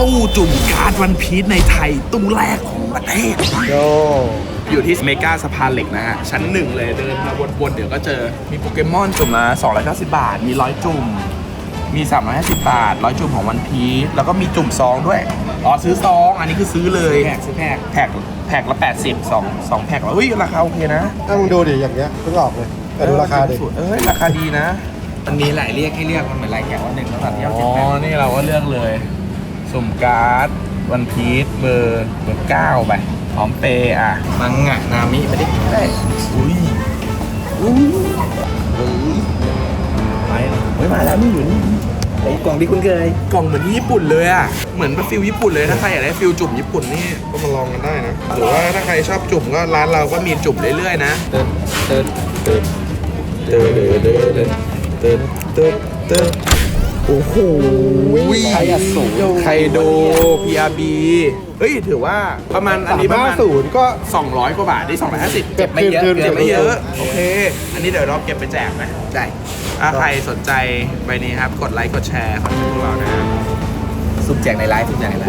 ตู้จุ่มการ์ดวันพีชในไทยตู้แรกของประเทศ โยอยู่ที่เมกาสะพานเหล็กนะฮะ ชั้นหนึ่งเลยเดินมาวนๆ เดี๋ยวก็เจอมีโปเกมอนจุ่มละ290 บาท มีร้อยจุ่ม มี 350 บาทร้อยจุ่มของวันพีชแล้วก็มีจุ่มซองด้วย อ๋อ ซื้อซอง อันนี้คือซื้อเลยแพ็กซื้อแพ็กแพ็คแพ็คละ80สองสองแพ็คละเฮ้ย ราคาโอเคนะถ้ามึงดูดิอย่างเงี้ยเพิ่งออกเลยแต่ดูราคาดิเอ้ยราคาดีนะ มันมีหลายเรียกให้เลือกมันเหมือนลายแขกว่าหนึ่งแล้วตัดที่เอาอ๋เจ็ดอแพ็คนี่เราก็เลือกเลย สุ่มการ์ด วันพีชเบอร์เบอร์เก้าไปพร้อมเปย์อะ มังงะนามิไปดิได้อุ้ยอุ้ยอุ้ยมาไม่มาแล้วนี่อยู่นี่ไอกล่องที่คุณเคยกล่องเหมือนญี่ปุ่นเลยอะ เหมือนเป็นฟิลญี่ปุ่นเลยถ้าใครอยากได้ฟิลจุ่มญี่ปุ่นนี่ก็มาลองกันได้นะ หรือว่าถ้าใครชอบจุ่มก็ร้านเราก็มีจุ่มเรื่อยๆนะ เติร์ดเติร์ดเติร์ดเติร์ดเติร์ดเติร์ดเติร์ด โอ้โหไทยอสูรไคโด PRB เฮ้ย ถือว่าประมาณอันสามนี้ประห้ามาณศูนย์ก็ 200 กว่าบาทได้250 เก็บไม่เยอะคืนๆเก็บไม่เยอะ โอเค อันนี้เดี๋ยวเราเก็บไปแจกไหมได้ถ้าใครสนใจใบนี้ครับ กดไลค์ กดแชร์คอนเทนต์พวกเรานะครับซุปแจกในไลฟ์ซุปแจกในไลฟ์